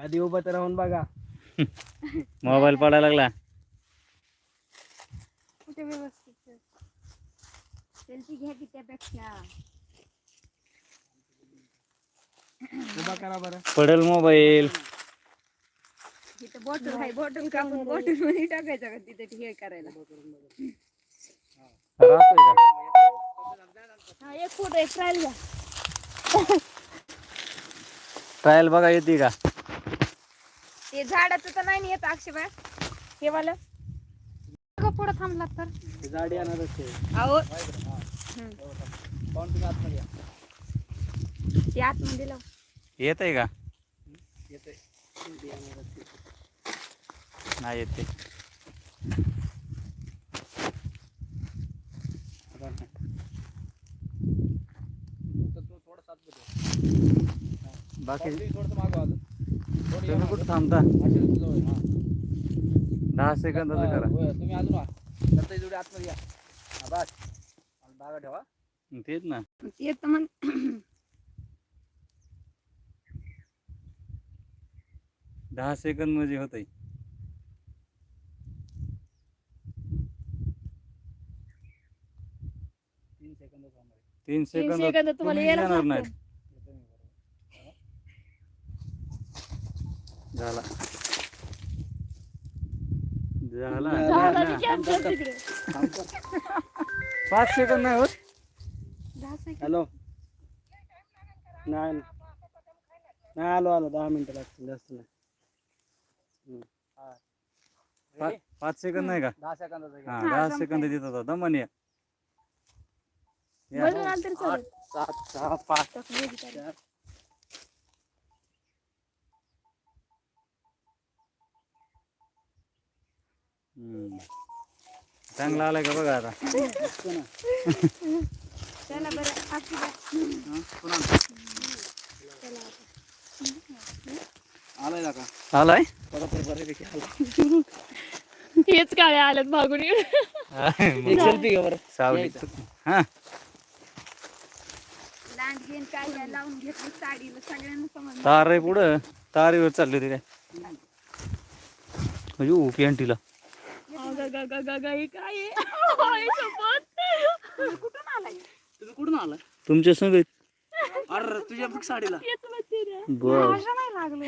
आधी उभं तर राहून बघा. मोबाईल पडायला लागला. कुठे व्यवस्थित सेल्फी घ्या की त्यापेक्षा उभा करा बरं. पडेल मोबाईल. तिथं बॉटल आहे बॉटल कापून बॉटलमध्ये टाकायचं का तिथे हे करायला? राहतोय का? हा एक फोटो एक ट्रायल घ्या. ट्रायल बघा येते का? ते झाडाचं तर नाही येत अक्षयबाई हे वाला. पुढे थांबला तर. ते अहो. ते आतमध्ये लाव. येत आहे. का. नाही येते आता नाही. तर तो थोडासा आतमध्ये ये. बाकी? थोडंसं मागं अजून. थोडं या तुम्ही. कुठं थांबता? हा. दहा सेकंदाचं करा. तुम्ही अजून वा नंतर जोडी आतमध्ये या. हा, बस. आणि बागा ठेवा. तेच ना. येत मग दहा सेकंद म्हणजे होत तीन सेकंद तीन सेकंद तुम्हाला येणार लागतं. नाहीत येतो मी बरोबर. झाला झाला तिकडे. पाच सेकंद नाही होत दहा सेकंद. हॅलो नाही नाही आलो आलो दहा मिनिटं लागतील जास्त नाही हम्म. पा- Ready? पाच सेकंद नाही का दहा सेकंदाचा. हा दहा. सेकंद देत होता दमन या या. बघून आलं तरी आठ चालेल. सात सहा पाच टाकून घे की त्याला. चार हम्म. चांगला आलाय का बघा आता? चला बरं. हा. आलाय का आलाय? बघा तर बऱ्यापैकी आला हेच काळे आलेत मागून. एक सेल्फी घ्या बरं. सावली. हा. काय लावून घेतली साडीला सगळ्यांना समज तार आहे पुढं. तारीवर चालली होती काय? म्हणजे पॅन्टीला. काय कुठून आलाय? तुम्ही कुठून आला तुमच्या संग अरे तुझ्या बघ साडीला. बर.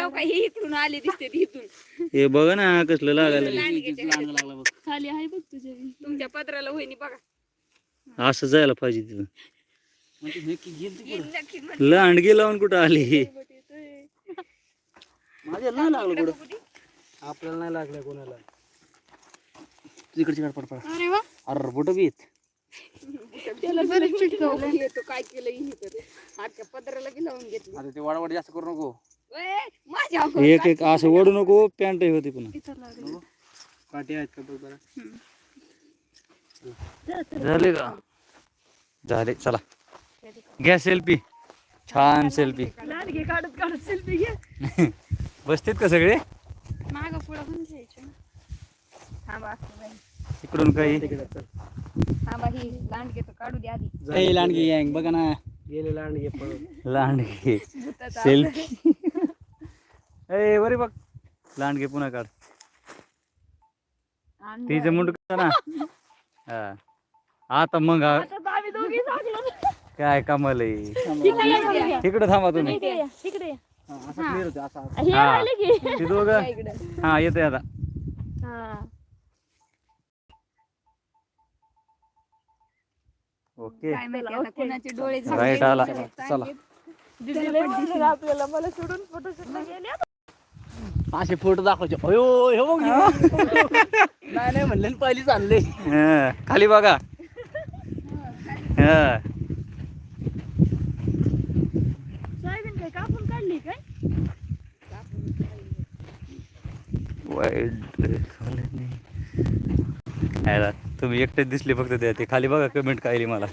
हो इकडून आली दिसते ती इथून. हे बघ ना कसलं लागायला लांडग्याच्या लागला लागला बघ. खाली आहे बघ तुझ्या. तुमच्या पत्राला होईनी बघा. असं जायला पाहिजे तिथं. म्हणजे हे की गेल ती पुढं. नक्की म्हण- लांडगी लावून कुठं आली? माझ्या नाही लागलं कुठं? आपल्याला नाही लागलं कोणाला. तिकडची पड पड अरे वा. अरे बोट बी आहेत. त्याला बरं चिटकवलं येतो काय केलं हिने तर आजच्या पत्राला की लावून घेतली आता ते वाडावाडी जास्त करू नको. ओय, माझ्या अंगावर एक एक असं ओढू नको पॅन्ट होती पुन्हा. लागलं. काठी आहेत का बघ बरं? झाले का? झाले चला. घ्या सेल्फी छान सेल्फी लांडगे काढत काढत सेल्फी घे. बसतेत का सगळे? माग पुढं पण थांबा. इकडून काही? थांबा ही लांडगे तर काढू दे आधी. ए लांडगी गँग बघा ना. गेले लांडगे पळून. लांडगे. भूताचं सेल्फी. ए बरे बघ. लांडगे पुन्हा काढ. आणलं. तिचं मुंड ना. हा. आता मग आ- आता तर आम्ही दोघी लागलो. काय कमाल आहे. इकडे थांबा तुम्ही. इकडे या, इकडे या. हा, असा क्लिअर होते असा. हे हा. आले की. ती दोघं? इकडे. हा येते आता. हा. ओके. काय माहिती आता कोणाचे डोळे Right आला. चला. आपल्याला मला सोडून फोटोशूटला गेले असे फोटो दाखवायचे. अयो हे बघ. नाही नाही म्हणले आणले हा, खाली बघा. हा. सोयाबीन काय कापून काढली काय? वाईट ड्रेस तुम्ही एकटेच दिसले फक्त त्या ते खाली बघा कमेंट कायली मला.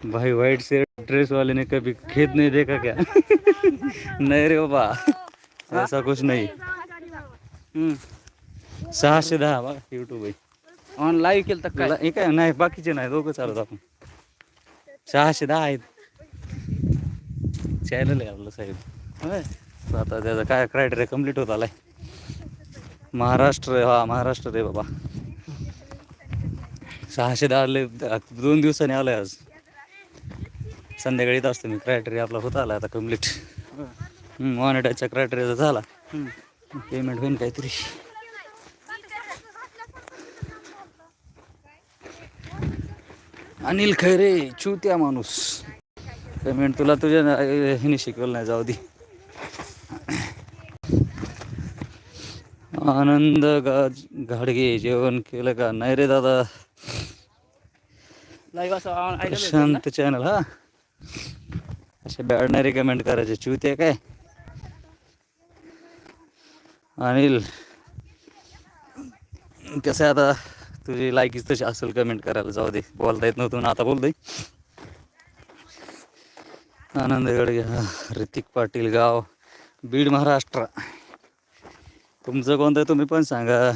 भाई व्हाईट शर्ट ड्रेस वाले ने कभी खेत नहीं देखा क्या? नहीं रे बाबा. ऐसा कुछ नहीं. सहाशे दहा बघा युट्यूब ऑन लाईव्ह केलं तर हे काय? नाही बाकीचे नाही. दोघं चालत आपण. सहाशे दहा आहेत. चॅनल आहे आपलं साहेब. आता त्याचा काय क्रायटेरिया कंप्लीट होत आलाय. महाराष्ट्र हा महाराष्ट्र रे बाबा. सहाशे दहा दोन दिवसांनी आलोय आज. संध्याकाळी येत असतो मी. क्रायटेरिया आपला होत आला आता कंप्लीट मॉनिटरच्या क्रायटेरियाचा झाला. पेमेंट होईल काहीतरी. अनिल खैरे चुत्या माणूस. पेमेंट तुला तुझ्या हिने शिकवलं नाही जाऊ दे. आनंद गाडगे जेवण केलं का? नाही रे दादा. लाईव्ह असं आ- ऐकायला येतं ना? शांत चॅनल हा. असे बॅड नाही रिकमेंड करायचे. चुते काय? अनिल कसं आहे आता? तुझी लायकीच तशी असेल कमेंट करायला. जाऊ दे. बोलता येत नव्हतं ना आता बोलतोय. आनंद गडगे ऋतिक पाटील गाव बीड महाराष्ट्र. तुमचं कोणतं आहे? तुम्ही पण सांगा.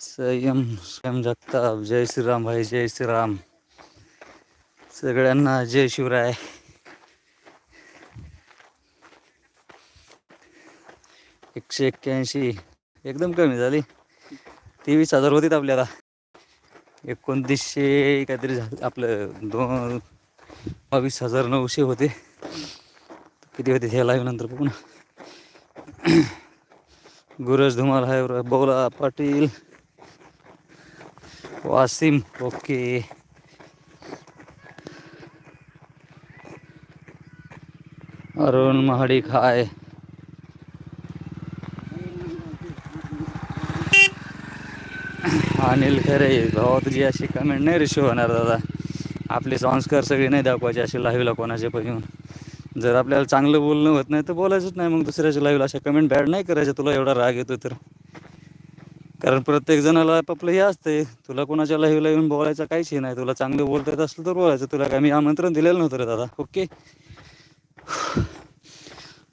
संयम संयम जगताप. जय श्रीराम भाई जय श्रीराम. सगळ्यांना जय शिवराय. एकशे एक्क्याऐंशी एकदम कमी झाली. तेवीस हजार होतीत आपल्याला. एकोणतीसशे काहीतरी झालं आपलं दोन बावीस हजार नऊशे होते. किती होते हे लाईव्ह नंतर बघू ना. गुरज धुमाल हाय बोला पाटील. वासिम ओके. अरुण महाडिक हाय. अनिल खरे भावा तुझी अशी कमेंट नाही रिसिव्ह होणार दादा. आपले संस्कार सगळे नाही दाखवायचे असे लाईव्हला कोणाचे पण येऊन. जर आपल्याला चांगलं बोलणं होत नाही तर बोलायचंच नाही. मग दुसऱ्याच्या लाईव्हला अशा कमेंट बॅड नाही करायच्या. तुला एवढा राग येतो तर. कारण प्रत्येक जणाला आपलं हे असते तुला कोणाच्या लाईव्हला येऊन बोलायचं काहीच हे नाही. तुला चांगलं बोलता येत असलं तर बोलायचं. तुला काय मी आमंत्रण दिलेलं नव्हतं रे दादा. ओके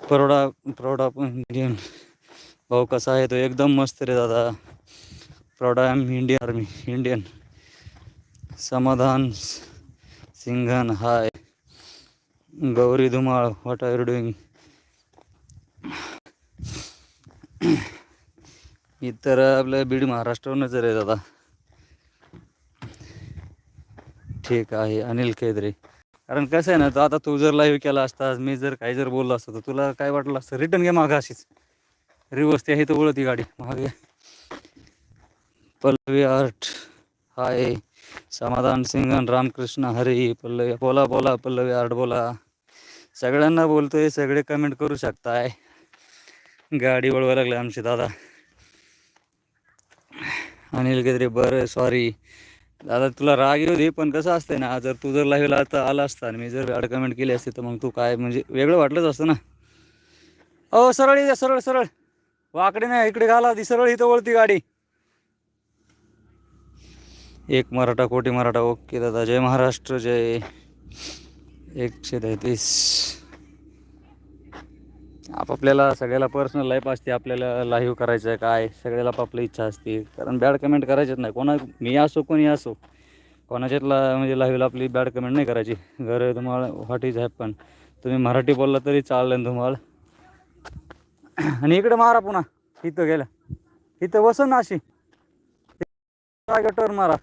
परोडा परोडा पण इंडियन भाऊ हो, कसा आहे तो? एकदम मस्त रे दादा. प्रौढा M Indian army Indian Samadhan Singhan hi. Gauri Dhumal what are you doing मी तर आपल्या बीड महाराष्ट्रावरूनच रे दादा. ठीक आहे अनिल केदरे कारण कसं आहे ना तर आता तू जर लाईव्ह केला असतास मी जर काही जर बोललो असतो तर तुला काय वाटलं असतं? रिटर्न घे मागं अशीच. रिवर्स ते आहे तर वळती गाडी. मागे. पल्लवी आर्ट. हाय. समाधान सिंगन रामकृष्ण हरी पल्लवी. बोला बोला पल्लवी आर्ट बोला. सगळ्यांना बोलतोय सगळे कमेंट करू शकताय. गाडी वळवा लागली आमची दादा. अनिल केदरे बरं सॉरी दादा तुला राग येऊ दे पण कसं असतंय ना जर तू जर लाईव्हला आता आला असता आणि मी जर अडकमेंट केली असते तर मग तू काय म्हणजे वेगळं वाटलंच असतं ना. अहो सरळ ये सरळ सरळ. वाकडे नाही इकडे घाला ती सरळ इथं वळती गाडी. एक मराठा कोटी मराठा ओके दादा जय महाराष्ट्र जय एकशे तेहतीस. आपापल्याला सगळ्याला पर्सनल लाईफ असते आपल्याला लाईव्ह करायचं आहे काय सगळ्याला आपापली इच्छा असते. कारण बॅड कमेंट करायचेच नाही. कोणा मी असो कोणी असो कोणाच्यातला म्हणजे लाईव्हला आपली बॅड कमेंट नाही करायची. घर तुम्हाला व्हॉट इज हॅपन तुम्ही मराठी बोलला तरी चाललं तुम्हाला. आणि इकडे मारा पुन्हा. इथं गेलं. इथं वसन ना अशी. टर्न मारा?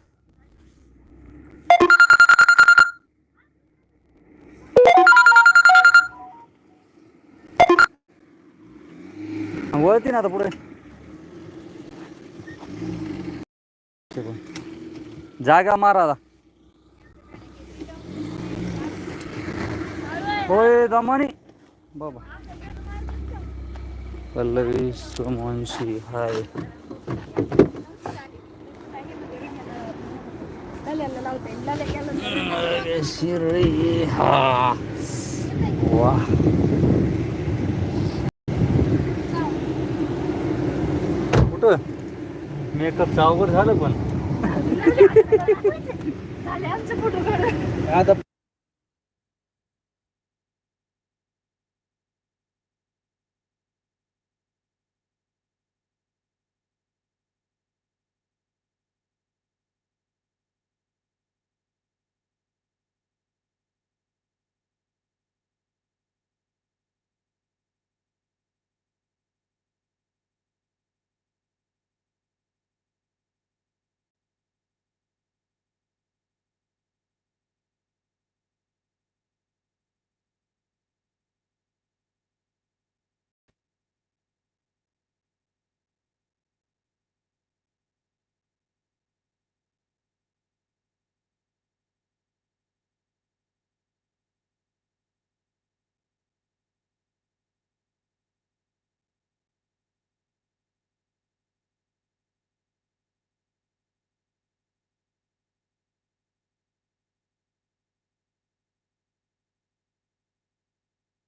वळती ना आता पुढे. जागा मारा होय दमानी. बाबा. पल्लवी सोमवंशी हाय. शिरळी हा. वा. मेकअपचं अवघड झालं पण. झाले आमचे फोटो काढ आता